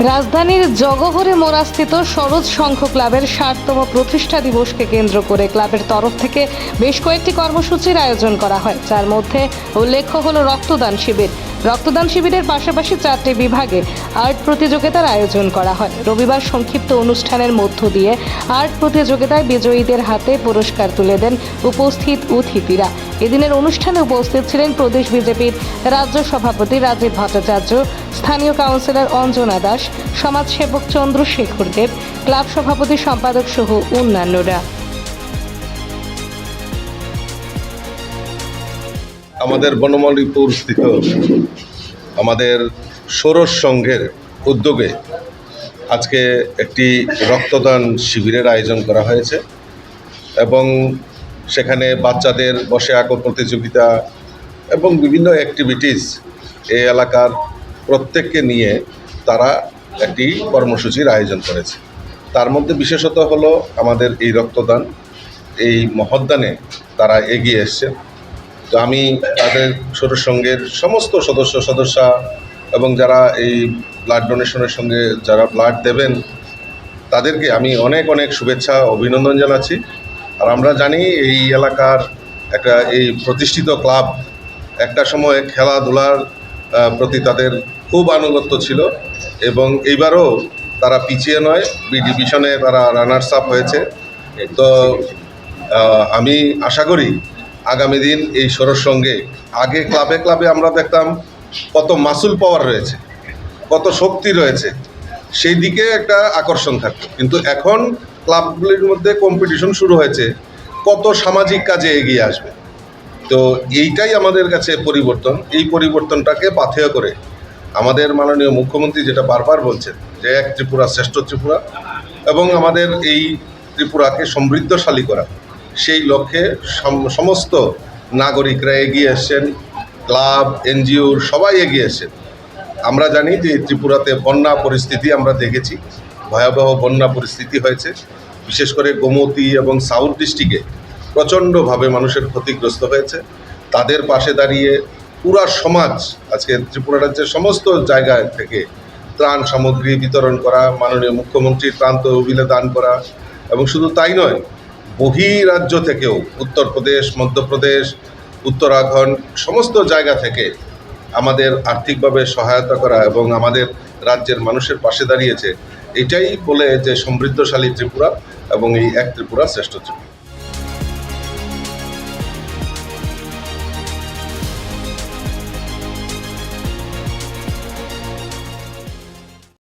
রাজধানীর জগহরে মোরাস্থিত সরোজ সংঘ ক্লাবের ষাটতম প্রতিষ্ঠা দিবসকে কেন্দ্র করে ক্লাবের তরফ থেকে বেশ কয়েকটি কর্মসূচির আয়োজন করা হয়, যার মধ্যে উল্লেখ্য হল রক্তদান শিবির রক্তদান শিবিরের পাশাপাশি চারটি বিভাগে আর্ট প্রতিযোগিতার আয়োজন করা হয়। রবিবার সংক্ষিপ্ত অনুষ্ঠানের মধ্য দিয়ে আর্ট প্রতিযোগিতায় বিজয়ীদের হাতে পুরস্কার তুলে দেন উপস্থিত অতিথিরা। এদিনের অনুষ্ঠানে উপস্থিত ছিলেন প্রদেশ বিজেপির রাজ্য সভাপতি রাজীব ভট্টাচার্য, স্থানীয় কাউন্সিলর অঞ্জনা দাস, সমাজসেবক চন্দ্রশেখর দেব, ক্লাব সভাপতি সম্পাদক সহ অন্যান্যরা। আমাদের বনমালীপুর স্থিত আমাদের ষোড়শ সংঘের উদ্যোগে আজকে একটি রক্তদান শিবিরের আয়োজন করা হয়েছে এবং সেখানে বাচ্চাদের বসে আঁকো প্রতিযোগিতা এবং বিভিন্ন অ্যাক্টিভিটিস এই এলাকার প্রত্যেককে নিয়ে তারা একটি কর্মসূচির আয়োজন করেছে। তার মধ্যে বিশেষত হলো আমাদের এই রক্তদান, এই মহদ্দানে তারা এগিয়ে এসছে। তো আমি তাদের ছোটোর সঙ্গের সমস্ত সদস্য, সদস্যা এবং যারা এই ব্লাড ডোনেশনের সঙ্গে যারা ব্লাড দেবেন, তাদেরকে আমি অনেক অনেক শুভেচ্ছা, অভিনন্দন জানাচ্ছি। আর আমরা জানি এই এলাকার একটা এই প্রতিষ্ঠিত ক্লাব একটা সময় খেলাধুলার প্রতি তাদের খুব আনুগত্য ছিল এবং এইবারও তারা পিছিয়ে নয় বি ডিভিশনে তারা রানার্স আপ হয়েছে। তো আমি আশা করি আগামী দিন এই সরোর সঙ্গে আগে ক্লাবে ক্লাবে আমরা দেখতাম কত মাসুল পাওয়ার রয়েছে, কত শক্তি রয়েছে, সেই দিকে একটা আকর্ষণ থাকতো। কিন্তু এখন ক্লাবগুলির মধ্যে কম্পিটিশন শুরু হয়েছে, কত সামাজিক কাজে এগিয়ে আসবে। তো এইটাই আমাদের কাছে পরিবর্তন, এই পরিবর্তনটাকে পাথেয় করে আমাদের মাননীয় মুখ্যমন্ত্রী যেটা বারবার বলছেন যে এক ত্রিপুরা শ্রেষ্ঠ ত্রিপুরা এবং আমাদের এই ত্রিপুরাকে সমৃদ্ধশালী করা। সেই লক্ষ্যে সম- সমস্ত নাগরিকরা এগিয়ে এসছেন ক্লাব এনজিওর সবাই এগিয়ে এসছেন আমরা জানি যে ত্রিপুরাতে বন্যা পরিস্থিতি আমরা দেখেছি, ভয়াবহ বন্যা পরিস্থিতি হয়েছে। বিশেষ করে গোমতী এবং সাউথ ডিস্ট্রিক্টে প্রচণ্ডভাবে মানুষের ক্ষতিগ্রস্ত হয়েছে। তাদের পাশে দাঁড়িয়ে পুরা সমাজ, আজকে ত্রিপুরা রাজ্যের সমস্ত জায়গা থেকে ত্রাণ সামগ্রী বিতরণ করা, মাননীয় মুখ্যমন্ত্রীর ত্রাণ তহবিলে দান করা, এবং শুধু তাই নয় বহি রাজ্য থেকেও উত্তরপ্রদেশ, মধ্যপ্রদেশ, উত্তরাখণ্ড, সমস্ত জায়গা থেকে আমাদের আর্থিকভাবে সহায়তা করা এবং আমাদের রাজ্যের মানুষের পাশে দাঁড়িয়েছে, এটাই বলে যে সমৃদ্ধশালী ত্রিপুরা এবং এই এক ত্রিপুরা শ্রেষ্ঠ ত্রিপুরা।